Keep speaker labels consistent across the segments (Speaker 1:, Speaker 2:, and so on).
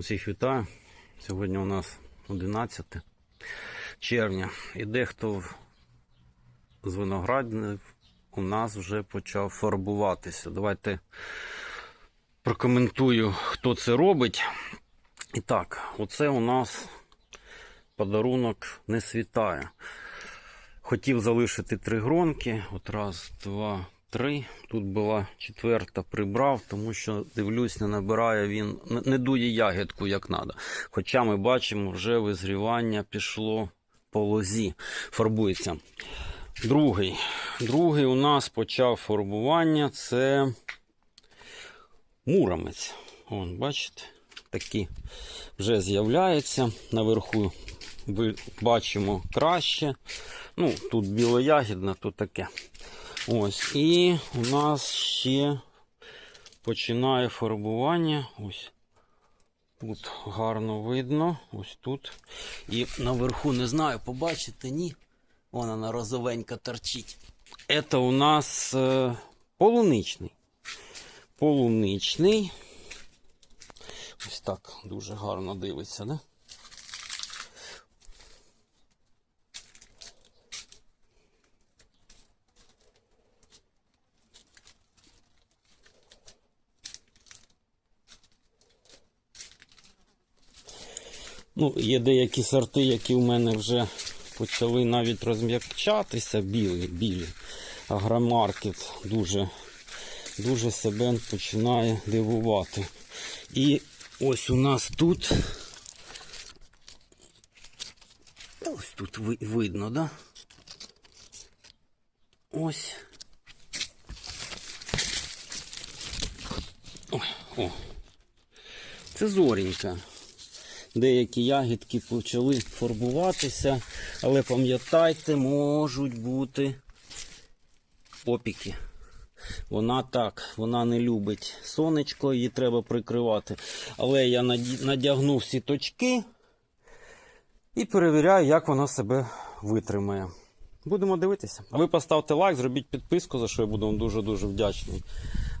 Speaker 1: Усіх вітаю. Сьогодні у нас 11 червня. І дехто з виноградників у нас вже почав фарбуватися. Давайте прокоментую, хто це робить. І так, оце у нас подарунок не світає. Хотів залишити три гронки. От раз, два, три. Тут була четверта, прибрав, тому що дивлюсь, не набирає він, не- дує ягідку як треба. Хоча ми бачимо, вже визрівання пішло по лозі, фарбується. Другий. Другий у нас почав фарбування. Це муромець. Вон, бачите, такі вже з'являються. Наверху бачимо краще. Ну, тут білоягідне, тут таке. Ось. І у нас ще починає фарбування. Ось. Тут гарно видно. Ось тут. І наверху не знаю, побачите, ні. Вона на розовенька торчить. Це у нас е, полуничний. Полуничний. Ось так дуже гарно дивиться, да? Ну, є деякі сорти, які в мене вже почали навіть розм'якчатися, білі, білі. Агромаркет дуже, дуже себе починає дивувати. І ось у нас тут. Ось тут ви- видно, да? Ось. Ой, о. Це зорінька. Деякі ягідки почали фарбуватися, але пам'ятайте, можуть бути опіки. Вона так, вона не любить сонечко, її треба прикривати. Але я наді- надягнув сіточки і перевіряю, як вона себе витримає. Будемо дивитися. А ви поставте лайк, зробіть підписку, за що я буду вам дуже-дуже вдячний.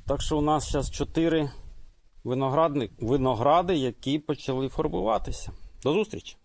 Speaker 1: Так що у нас зараз 4 виноградник, виногради, які почали формуватися. До зустрічі!